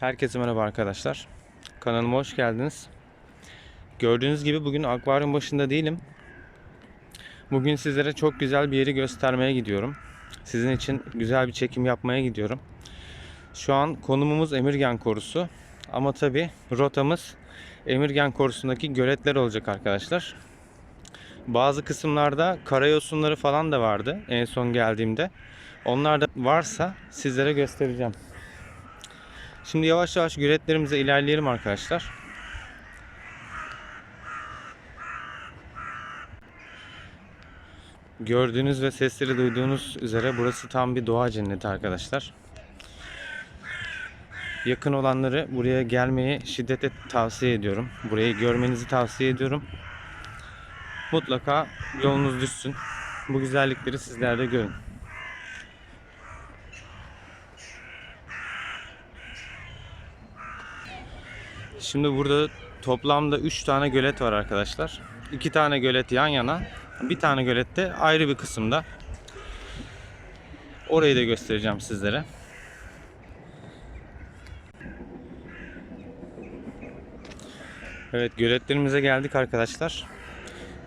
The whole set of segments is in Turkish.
Herkese merhaba arkadaşlar. Kanalıma hoş geldiniz. Gördüğünüz gibi bugün akvaryum başında değilim. Bugün sizlere çok güzel bir yeri göstermeye gidiyorum. Sizin için güzel bir çekim yapmaya gidiyorum. Şu an konumumuz Emirgen Korusu. Ama tabi rotamız Emirgen Korusu'ndaki göletler olacak arkadaşlar. Bazı kısımlarda karayosunları falan da vardı en son geldiğimde. Onlar da varsa sizlere göstereceğim. Şimdi yavaş yavaş göletlerimize ilerleyelim arkadaşlar. Gördüğünüz ve sesleri duyduğunuz üzere burası tam bir doğa cenneti arkadaşlar. Yakın olanları buraya gelmeyi şiddetle tavsiye ediyorum. Burayı görmenizi tavsiye ediyorum. Mutlaka yolunuz düşsün. Bu güzellikleri sizler de görün. Şimdi burada toplamda 3 tane gölet var arkadaşlar. 2 tane gölet yan yana. Bir tane gölet de ayrı bir kısımda. Orayı da göstereceğim sizlere. Evet göletlerimize geldik arkadaşlar.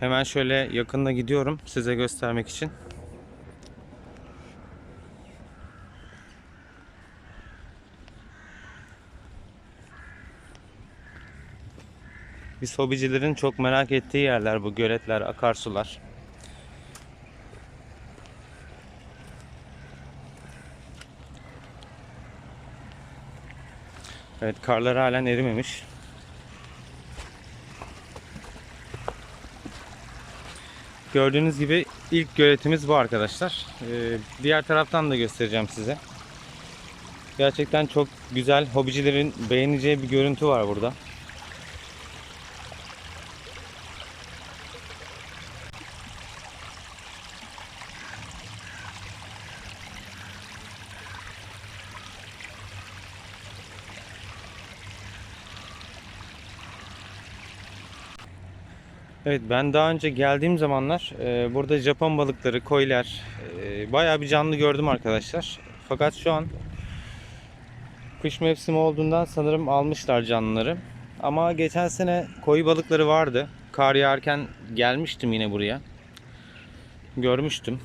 Hemen şöyle yakında gidiyorum size göstermek için. Biz hobicilerin çok merak ettiği yerler bu göletler, akarsular. Evet karlar halen erimemiş. Gördüğünüz gibi ilk göletimiz bu arkadaşlar. Ee, diğer taraftan da göstereceğim size. Gerçekten çok güzel, hobicilerin beğeneceği bir görüntü var burada. Evet ben daha önce geldiğim zamanlar e, burada Japon balıkları, koylar e, bayağı bir canlı gördüm arkadaşlar. Fakat şu an kış mevsimi olduğundan sanırım almışlar canlıları. Ama geçen sene koyu balıkları vardı. Kar yağarken gelmiştim yine buraya. Görmüştüm.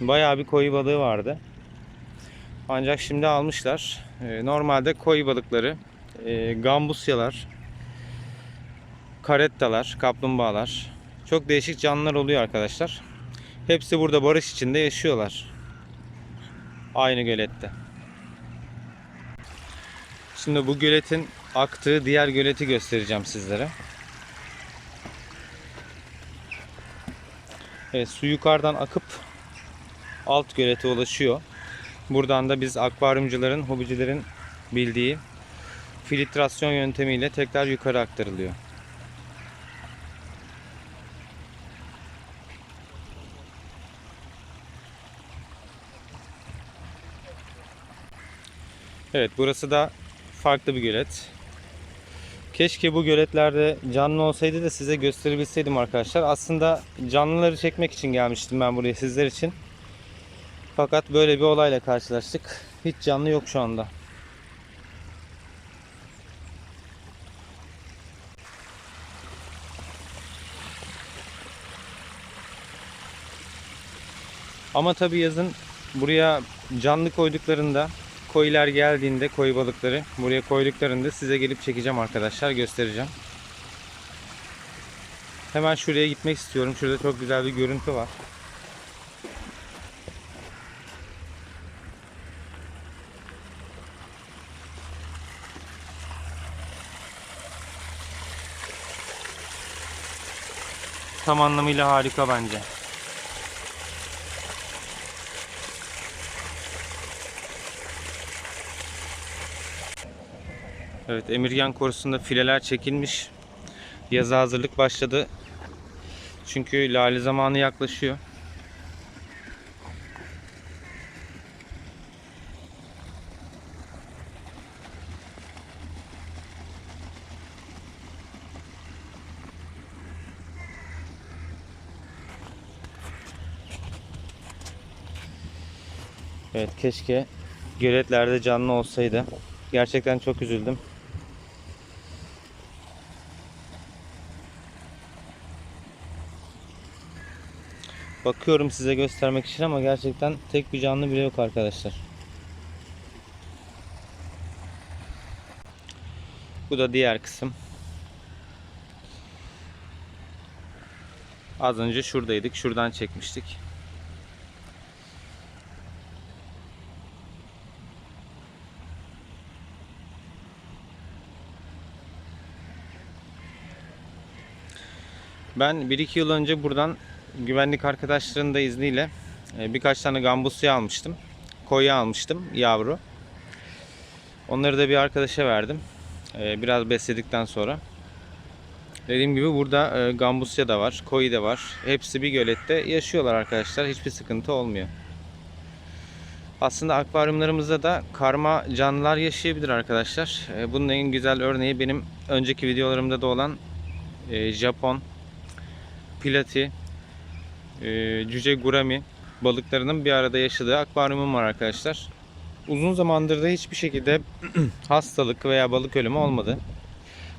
Bayağı bir koyu balığı vardı. Ancak şimdi almışlar. E, normalde koyu balıkları, e, gambusyalar, karettalar, kaplumbağalar. Çok değişik canlılar oluyor arkadaşlar. Hepsi burada barış içinde yaşıyorlar. Aynı gölette. Şimdi bu göletin aktığı diğer göleti göstereceğim sizlere. Evet, su yukarıdan akıp alt gölete ulaşıyor. Buradan da biz akvaryumcuların, hobicilerin bildiği filtrasyon yöntemiyle tekrar yukarı aktarılıyor. Evet burası da farklı bir gölet. Keşke bu göletlerde canlı olsaydı da size gösterebilseydim arkadaşlar. Aslında canlıları çekmek için gelmiştim ben buraya sizler için. Fakat böyle bir olayla karşılaştık. Hiç canlı yok şu anda. Ama tabi yazın buraya canlı koyduklarında koylar geldiğinde koyu balıkları buraya koyduklarında size gelip çekeceğim arkadaşlar göstereceğim. Hemen şuraya gitmek istiyorum. Şurada çok güzel bir görüntü var. Tam anlamıyla harika bence. Evet Emirgan Korusu'nda fileler çekilmiş. Yaza hazırlık başladı. Çünkü lale zamanı yaklaşıyor. Evet keşke göletlerde canlı olsaydı. Gerçekten çok üzüldüm. Bakıyorum size göstermek için ama gerçekten tek bir canlı bile yok arkadaşlar. Bu da diğer kısım. Az önce şuradaydık. Şuradan çekmiştik. Ben 1-2 yıl önce buradan güvenlik arkadaşlarının da izniyle e, birkaç tane gambusya almıştım. Koyu almıştım yavru. Onları da bir arkadaşa verdim. E, Biraz besledikten sonra. Dediğim gibi burada e, gambusya da var, koyu da var. Hepsi bir gölette yaşıyorlar arkadaşlar. Hiçbir sıkıntı olmuyor. Aslında akvaryumlarımızda da karma canlılar yaşayabilir arkadaşlar. Bunun en güzel örneği benim önceki videolarımda da olan Japon Pilati, cüce gurami balıklarının bir arada yaşadığı akvaryumum var arkadaşlar. Uzun zamandır da hiçbir şekilde hastalık veya balık ölümü olmadı.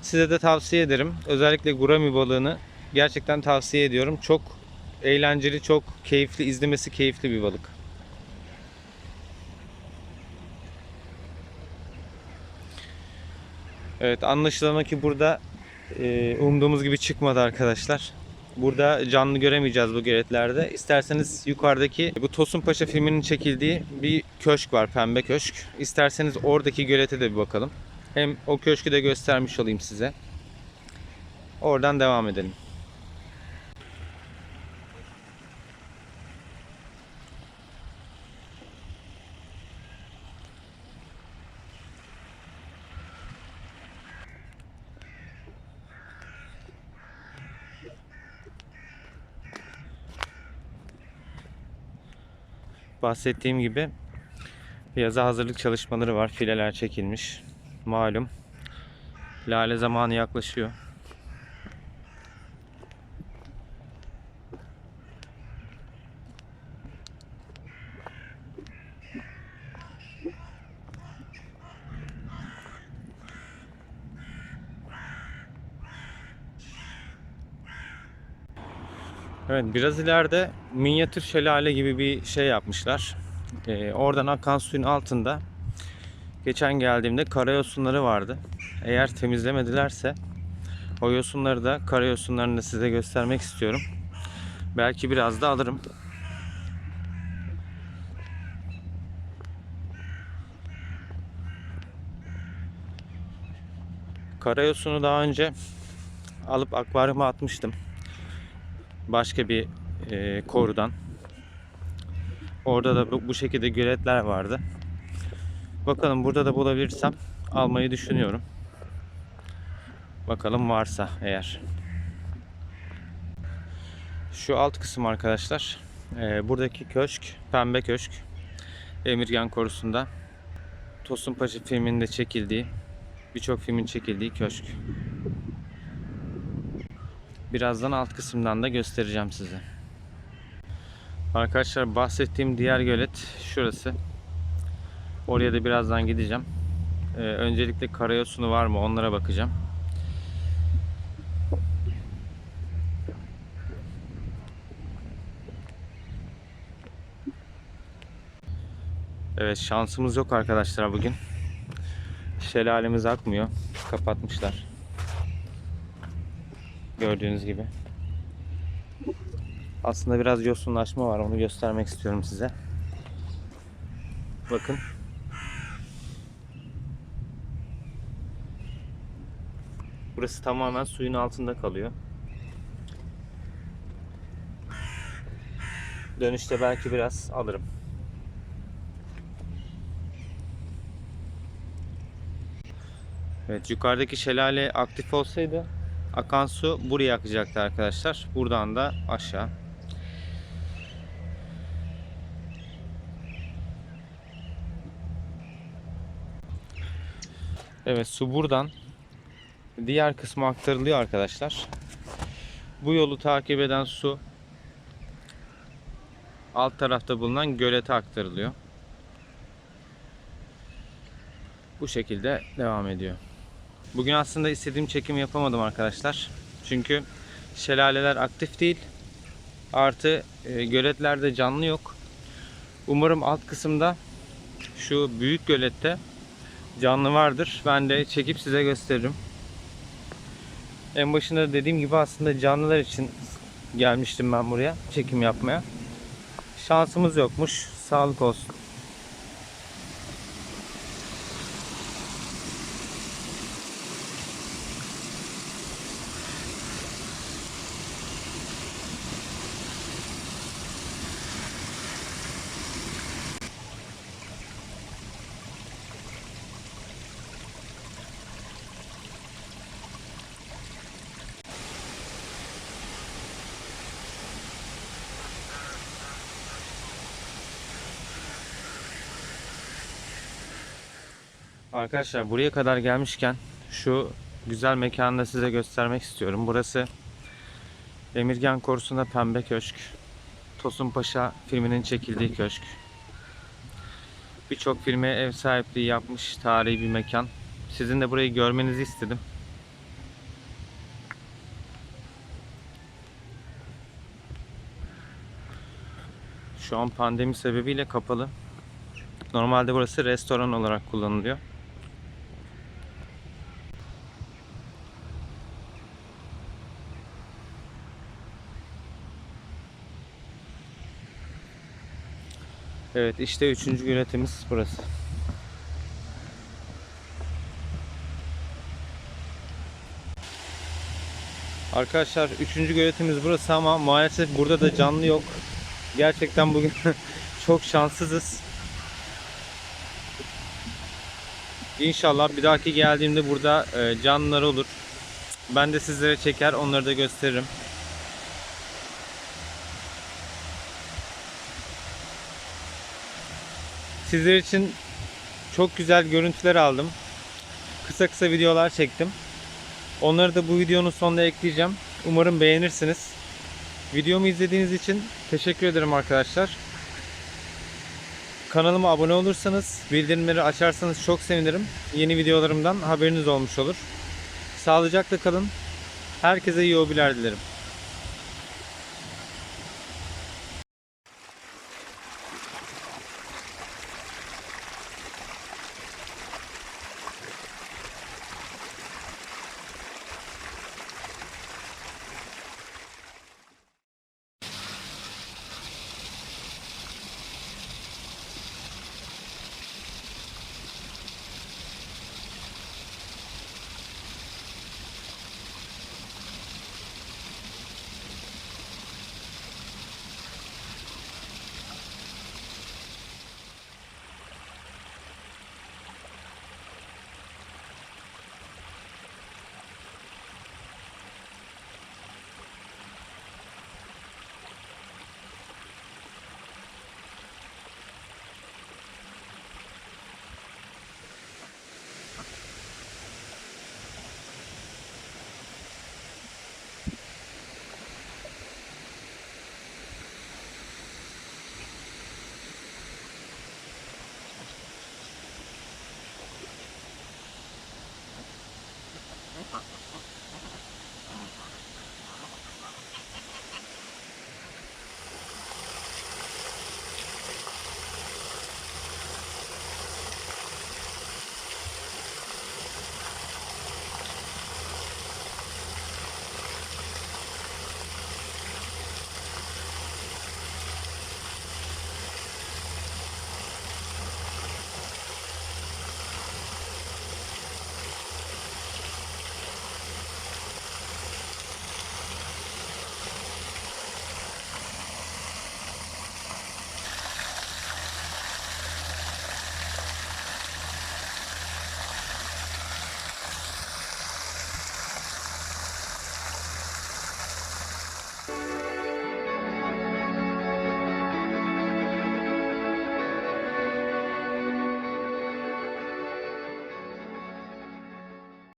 Size de tavsiye ederim. Özellikle gurami balığını gerçekten tavsiye ediyorum. Çok eğlenceli, çok keyifli, izlemesi keyifli bir balık. Evet anlaşılan ki burada e, umduğumuz gibi çıkmadı arkadaşlar. Burada canlı göremeyeceğiz bu göletlerde. İsterseniz yukarıdaki bu Tosun Paşa filminin çekildiği bir köşk var, pembe köşk. İsterseniz oradaki gölete de bir bakalım. Hem o köşkü de göstermiş olayım size. Oradan devam edelim. Bahsettiğim gibi yaza hazırlık çalışmaları var. Fileler çekilmiş. Malum. Lale zamanı yaklaşıyor. Evet biraz ileride minyatür şelale gibi bir şey yapmışlar. Ee, oradan akan suyun altında geçen geldiğimde karayosunları vardı. Eğer temizlemedilerse o yosunları da karayosunlarını da size göstermek istiyorum. Belki biraz da alırım. Karayosunu daha önce alıp akvaryuma atmıştım başka bir e, korudan. Orada da bu, bu şekilde göletler vardı. Bakalım burada da bulabilirsem almayı düşünüyorum. Bakalım varsa eğer. Şu alt kısım arkadaşlar. E, buradaki köşk, pembe köşk. Emirgan korusunda. Tosun Paşa filminde çekildiği, birçok filmin çekildiği köşk. Birazdan alt kısımdan da göstereceğim size. Arkadaşlar bahsettiğim diğer gölet şurası. Oraya da birazdan gideceğim. Ee, öncelikle karayosunu var mı onlara bakacağım. Evet şansımız yok arkadaşlar bugün. Şelalemiz akmıyor. Kapatmışlar. Gördüğünüz gibi. Aslında biraz yosunlaşma var. Onu göstermek istiyorum size. Bakın. Burası tamamen suyun altında kalıyor. Dönüşte belki biraz alırım. Evet yukarıdaki şelale aktif olsaydı akan su buraya akacaktı arkadaşlar. Buradan da aşağı. Evet su buradan diğer kısma aktarılıyor arkadaşlar. Bu yolu takip eden su alt tarafta bulunan gölete aktarılıyor. bu şekilde devam ediyor. Bugün aslında istediğim çekimi yapamadım arkadaşlar. Çünkü şelaleler aktif değil. Artı e, göletlerde canlı yok. Umarım alt kısımda şu büyük gölette canlı vardır. Ben de çekip size gösteririm. En başında dediğim gibi aslında canlılar için gelmiştim ben buraya çekim yapmaya. Şansımız yokmuş. Sağlık olsun. Arkadaşlar buraya kadar gelmişken şu güzel mekanı da size göstermek istiyorum. Burası Emirgan Korusu'nda Pembe Köşk. Tosun Paşa filminin çekildiği köşk. Birçok filme ev sahipliği yapmış tarihi bir mekan. Sizin de burayı görmenizi istedim. Şu an pandemi sebebiyle kapalı. Normalde burası restoran olarak kullanılıyor. Evet işte üçüncü göletimiz burası. Arkadaşlar üçüncü göletimiz burası ama maalesef burada da canlı yok. Gerçekten bugün çok şanssızız. İnşallah bir dahaki geldiğimde burada e, canlılar olur. Ben de sizlere çeker onları da gösteririm. Sizler için çok güzel görüntüler aldım. Kısa kısa videolar çektim. Onları da bu videonun sonuna ekleyeceğim. Umarım beğenirsiniz. Videomu izlediğiniz için teşekkür ederim arkadaşlar. Kanalıma abone olursanız, bildirimleri açarsanız çok sevinirim. Yeni videolarımdan haberiniz olmuş olur. Sağlıcakla kalın. Herkese iyi hobiler dilerim.